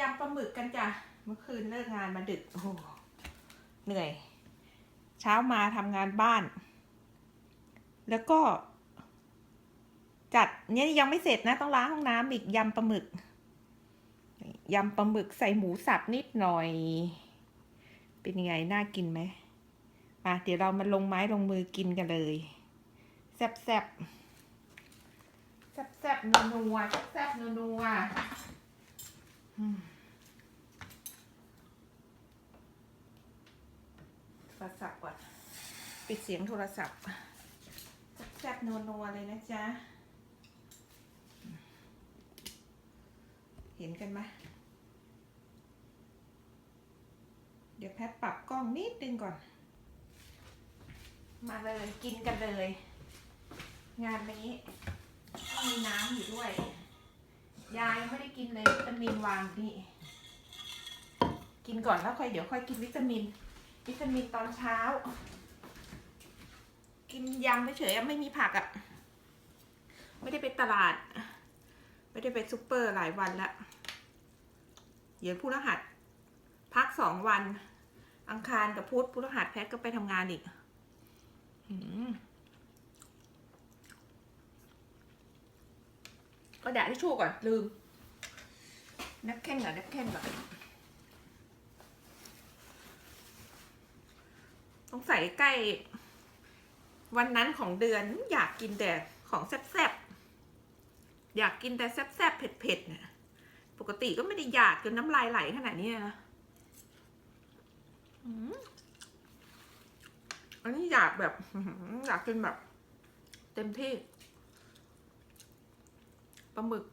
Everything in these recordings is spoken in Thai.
ยำปลาหมึกกันจ้ะ เมื่อคืนเลิกงานมาดึก โอ้โหเหนื่อย เช้ามาทำงานบ้าน แล้วก็ จัดเนี่ยยังไม่เสร็จนะ ต้องล้างห้องน้ำอีกยำปลาหมึก ยำปลาหมึกใส่หมูสับนิดหน่อย เป็นยังไง น่ากินไหมมาเดี๋ยวเรามาลงไม้ลงมือกินกันเลยแซ่บแซ่บแซ่บแซ่บนัวนัวแซ่บแซ่บนัวนัวอืมโทรศัพท์ก่อน ปิดเสียงโทรศัพท์แซ่บนัวๆเลยนะจ๊ะ เห็นกันไหมเดี๋ยวแพทปรับกล้องนิดนึงก่อน มาเลยกินกันเลย งานนี้ต้องมีน้ำอยู่ด้วย ยายไม่ได้กินเลยวิตามินวางนี่ กินก่อนแล้วค่อยเดี๋ยวค่อยกินวิตามิน วิตามินตอนเช้า กินยำเฉยๆไม่มีผักอะ่ะ ไม่ได้ไปตลาด ไม่ได้ไปซูเปอร์หลายวันละเดี๋ยวพุธรหัส พักสองวัน อังคารกับพุธพุธรหัสแพทย์ก็ไปทำงานอีกอก็แด่าที่ชู่ก่อน ลืม นับแค่นก่อนนับแค่นก่อนต้องใส่ใกล้ วันนั้นของเดือนอยากกินแต่ของแซ่บๆ อยากกินแต่แซ่บๆ เผ็ดๆเนี่ยปกติก็ไม่ได้อยากจนน้ำลายไหลขนาดนี้นะอันนี้อยากแบบอยากกินแบบ เต็มที่ปลาหมึก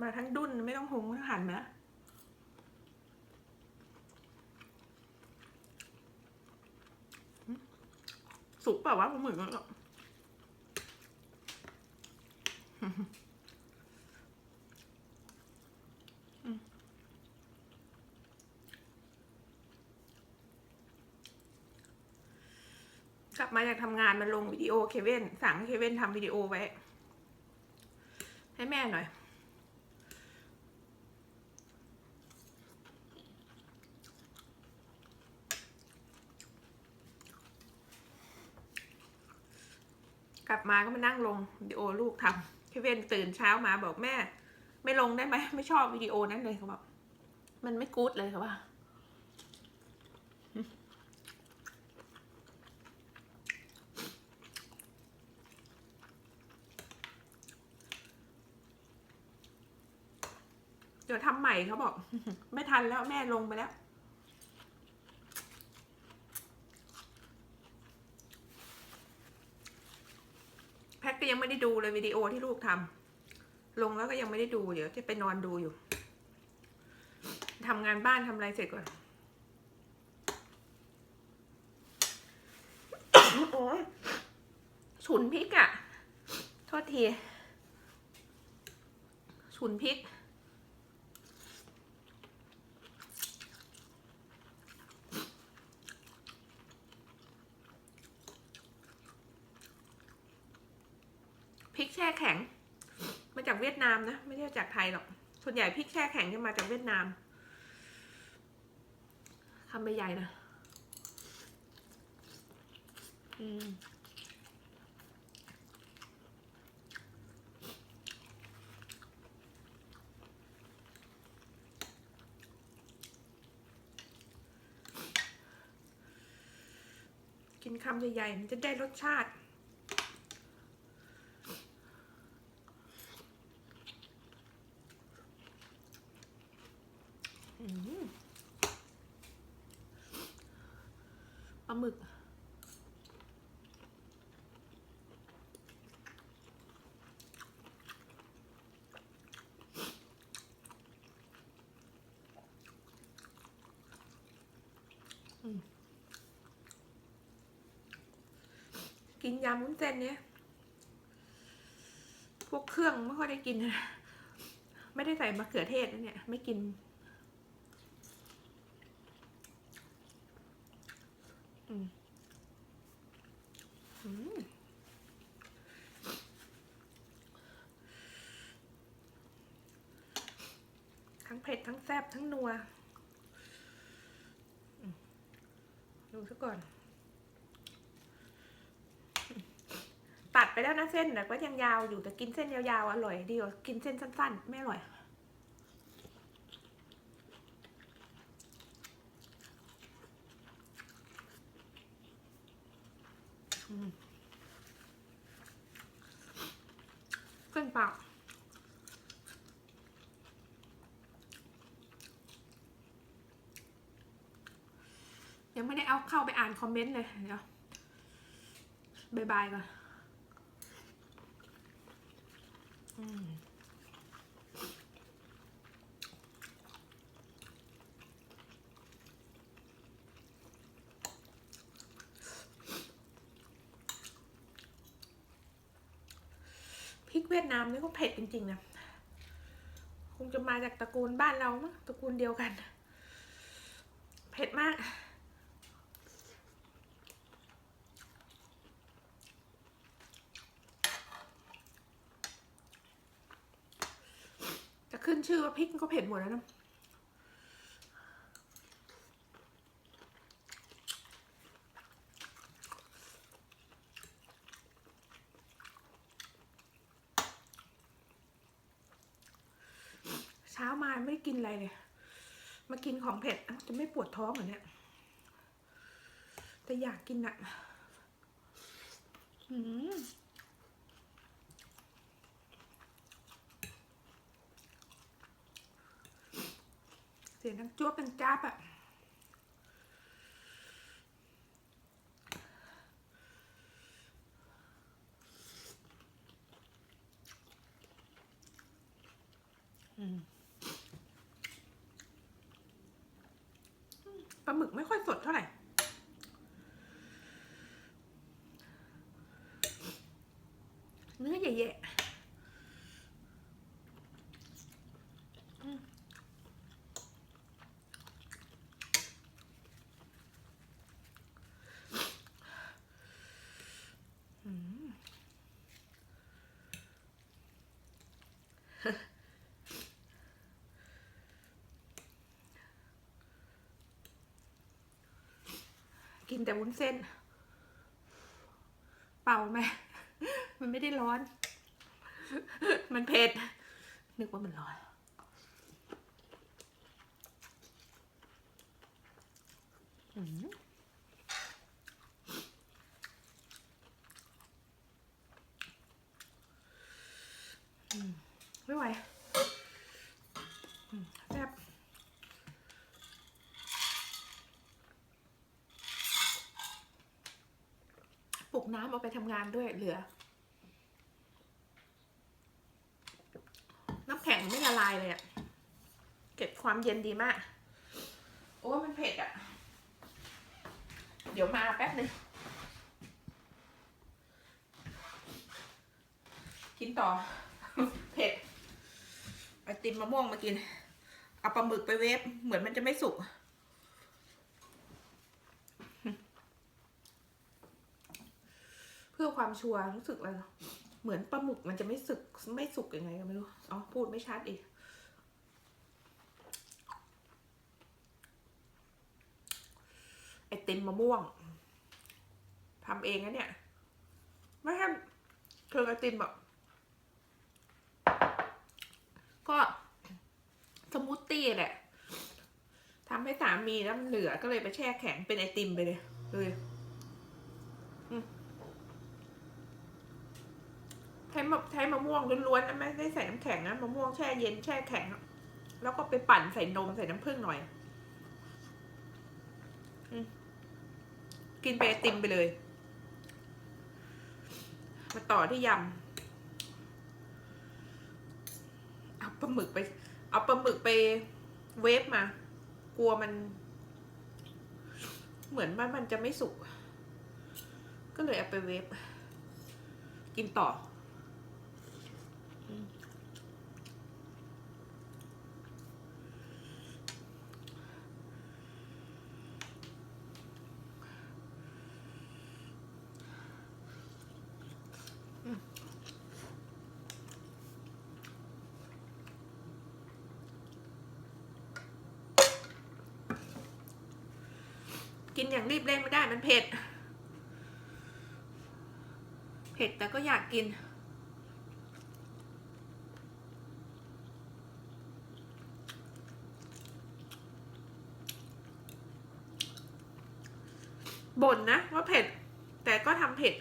มาทั้งดุนไม่ต้องหงไม่ต้องหั่นนะ สุกเปล่าวะปลาหมึกอะกลับมาจากทำงานมาลงวิดีโอเคเว่นสั่งเคเว่นทำวิดีโอไว้ ให้แม่หน่อย กลับมาก็มานั่งลงวิดีโอลูกทำเคเวนตื่นเช้ามาบอกแม่ ไม่ลงได้ไหมไม่ชอบวิดีโอนั้นเลยเขาบอกมันไม่กู๊ดเลยเขาว่าเดี๋ยวทำใหม่เขาบอก ไม่ทันแล้วแม่ลงไปแล้ว แพทก็ ยังไม่ได้ดูเลยวิดีโอที่ลูกทำลงแล้วก็ยังไม่ได้ดูเดี๋ยวจะไปนอนดูอยู่ทำงานบ้านทำอะไรเสร็จก่อนโอ้ยฉุนพริกอะ่ะ โทษทีฉุนพริก พริกแช่แข็ง มาจากเวียดนามนะ ไม่ได้มาจากไทยหรอก ส่วนใหญ่พริกแช่แข็งจะมาจากเวียดนามคำใหญ่ๆนะอืมกินคำใหญ่ๆ มันจะได้รสชาติ กินยำวุ้นเส้นเนี่ยพวกเครื่องไม่ค่อยได้กินนะไม่ได้ใส่มะเขือเทศนะเนี่ย ไม่กินทั้งเผ็ดทั้งแซ่บทั้งนัว ดูซะก่อน ไปแล้วนะเส้นแต่ก็ยังยาวอยู่แต่กินเส้นยาวๆอร่อยดีกว่ากินเส้นสั้น ๆ ไม่อร่อยเส้นเปล่ายังไม่ได้เอาเข้าไปอ่านคอมเมนต์เลยเดี๋ยวบายบายก่อนอืม พริกเวียดนามนี่ก็เผ็ดจริง ๆ นะ คงจะมาจากตระกูลบ้านเรามั้งตระกูลเดียวกัน เผ็ดมาก จะขึ้น ชื่อว่าพริกก็เผ็ดหมดแล้วนะเช้ามาไม่ได้กินอะไรเลย มากินของเผ็ดจะไม่ปวดท้องเหรอเนี่ยแต่อยากกินอะอืม สียงทั้งจ้วบทั้งจ้าบอะอืมปลาหมึกไม่ค่อยสดเท่าไหร่ เนื้อใหญ่ๆอืม อืม กินแต่วุ้นเส้น เป่าไหม มันไม่ได้ร้อน มันเผ็ด นึกว่ามันร้อน อืม ไม่ไหวแซ่บปลุกน้ำเอาไปทำงานด้วยเหลือ น้ำแข็งไม่ละลายเลยอะเก็บความเย็นดีมาก โอ้มันเผ็ดอะเดี๋ยวมาแป๊บนึงกินต่อ เผ็ด ติมมะม่วงมากิน เอาปลาหมึกไปเวฟเหมือนมันจะไม่สุก เพื่อความชัวร์รู้สึกอะไรเนอะเหมือนปลาหมึกมันจะไม่สุกไม่สุกยังไงก็ไม่รู้ อ๋อ พูดไม่ชัดอีกไอติมมะม่วงทำเองนะเนี่ย ไม่ใช่เคือไอติมแบบ ก็สมูท ตี้แหละทำให้สามีแล้วมันเหลือก็เลยไปแช่แข็งเป็นไอติมไปเลยเลยใช้มะใช้มะม่วงล้วนๆนะไม่ได้ใส่น้ำแข็งนะมะม่วงแช่เย็นแช่แข็ง แล้วก็ไปปั่นใส่นมใส่น้ำผึ้งหน่อยอกินไปไอติมไปเลย มาต่อที่ยำเอาปลาหมึกไป เอาปลาหมึกไปเวฟมา กลัวมัน เหมือนว่ามันจะไม่สุก ก็เลยเอาไปเวฟกินต่อ อืม กินอย่างรีบเร่งไม่ได้มันเผ็ด เผ็ดแต่ก็อยากกิน บ่นนะว่าเผ็ด แต่ก็ทำเผ็ด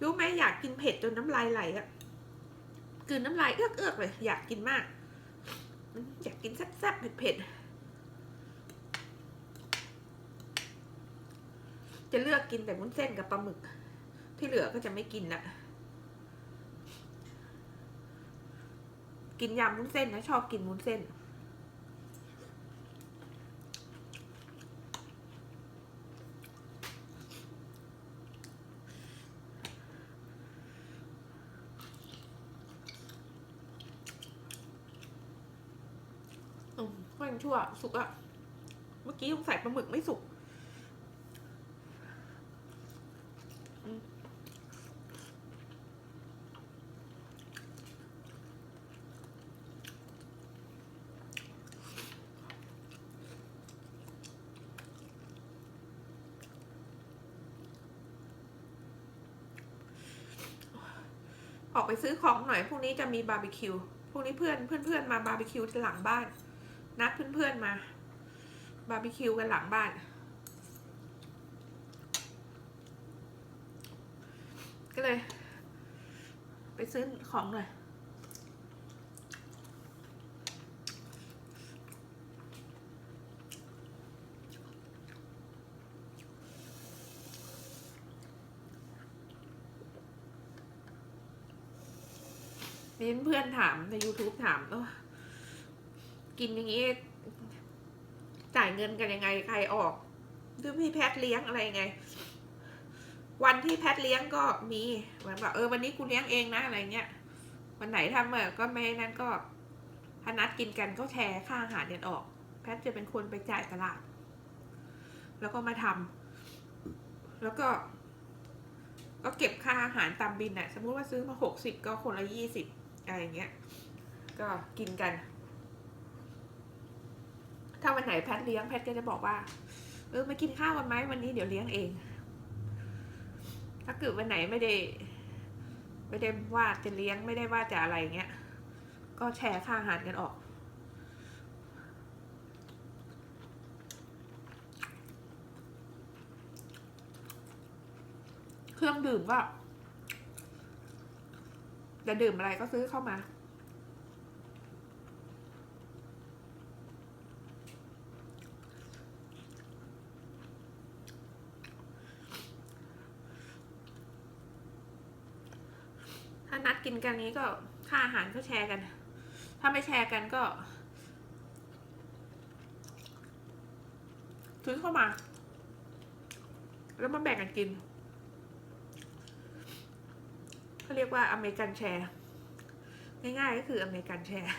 รู้ไหมอยากกินเผ็ดจนน้ำลายไหลอะกลืนน้ำลายเอื้อกๆเลย อยากกินมาก อยากกินแซ่บๆเผ็ดๆ จะเลือกกินแต่วุ้นเส้นกับปลาหมึก ที่เหลือก็จะไม่กินละกินยำวุ้นเส้นนะชอบกินวุ้นเส้น อืมม่งชั่วสุกอะเมื่อกี้ยังใส่ปลาหมึกไม่สุกอืมออกไปซื้อ ของหน่อยพรุ่งนี้จะมีบาร์บีคิวพรุ่งนี้เพื่อนเพื่อนเพื่อนมาบาร์บีคิวที่หลังบ้าน นัดเพื่อนเพื่อนมาบาร์บีคิวกันหลังบ้าน ก็เลย ไปซื้อของหน่อย มีเพื่อนถามใน YouTube ถามว่ากินอย่างนี้ จ่ายเงินกันยังไงใครออกหรือพี่แพทเลี้ยงอะไรยังไง วันที่แพทเลี้ยงก็มีเหมือนแบบเออวันนี้กูเลี้ยงเองนะอะไรเงี้ยวันไหนทำเออก็ไม่นั้นก็ถ้านัดกินกันก็แชร์ค่าอาหารกันออก แพทจะเป็นคนไปจ่ายตลาด แล้วก็มาทำแล้วก็ ก็เก็บค่าอาหารตามบินน่ะสมมุติว่าซื้อมาหกสิบก็คนละยี่สิบ อะไรอย่างเงี้ย ก็กินกัน ถ้าวันไหนแพทเลี้ยงแพทก็จะบอกว่า เออมากินข้าวกันไหมวันนี้เดี๋ยวเลี้ยงเอง ถ้าเกิดวันไหนไม่ได้ ไม่ได้ว่าจะเลี้ยงไม่ได้ว่าจะอะไรเงี้ย ก็แชร์ค่าอาหารกันออกเครื่องดื่มก็ จะดื่มอะไรก็ซื้อเข้ามา ถ้านัดกินกันนี้ก็ค่าอาหารก็แชร์กัน ถ้าไม่แชร์กันก็ซื้อเข้ามา แล้วมาแบ่งกันกิน เรียกว่าอเมริกันแชร์ง่ายๆก็คืออเมริกันแชร์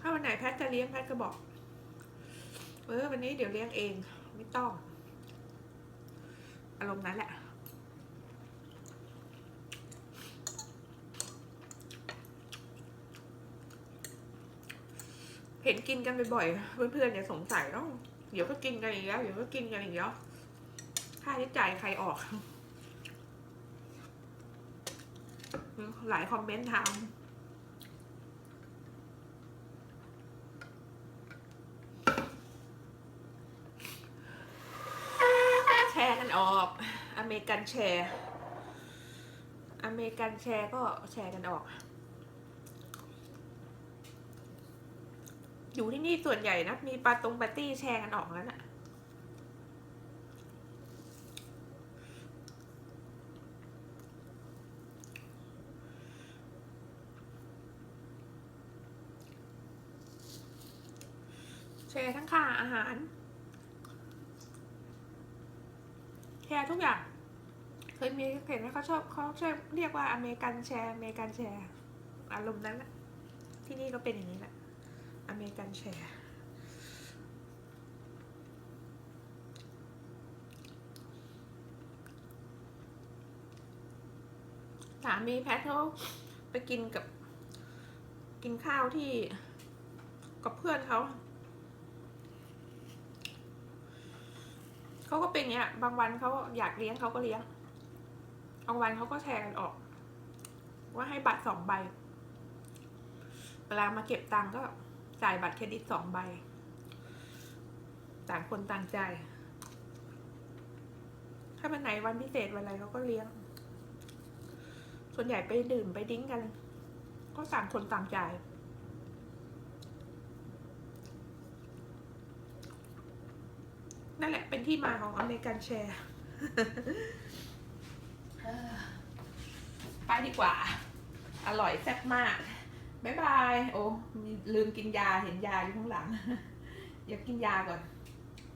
ถ้าวันไหนแพทย์จะเลี้ยงแพทย์ก็บอก เออวันนี้เดี๋ยวเลี้ยงเอง ไม่ต้อง อารมณ์นั้นแหละ ห็นกินกันบ่อยๆเพื่อนๆอย่าสงสัยเนาะเดี๋ยวก็กินกันอีกแล้วเดี๋ยวก็กินกันอีกแล้วค่าใช้จ่ายใครออก หลายคอมเมนต์ถามแชร์กันออก อเมริกันแชร์ อเมริกันแชร์ก็แชร์กันออก อยู่ที่นี่ส่วนใหญ่นะ มีปาตรงปาร์ตี้แชร์กันออกแล้วน่ะแชร์ทั้งค่าอาหาร แชร์ทุกอย่าง เคยมีเห็นไหมเขาชอบเขาชอบเรียกว่าอเมริกันแชร์อเมริกันแชร์ อารมณ์นั้นแหละที่นี่ก็เป็นอย่างนี้แหละ อเมริกันแชร์สามีแพทเขาไปกินกับกินข้าวที่กับเพื่อนเขาเขาก็เป็นอย่างเงี้ย บางวันเขาอยากเลี้ยงเขาก็เลี้ยง บางวันเขาก็แชร์กันออก ว่าให้บัตรสองใบ เวลามาเก็บตังค์ก็ จ่ายบัตรเครดิตสองใบ ต่างคนต่างจ่ายถ้าวันไหนวันพิเศษวันอะไรเขาก็เลี้ยง ส่วนใหญ่ไปดื่มไปดิ้งกัน ก็ต่างคนต่างจ่ายนั่นแหละเป็นที่มาของอเมริกันแชร์ไปดีกว่า อร่อยแซ่บมาก บ๊ายบาย โอ้มีลืมกินยาเห็นยาอยู่ข้างหลัง อยากกินยาก่อน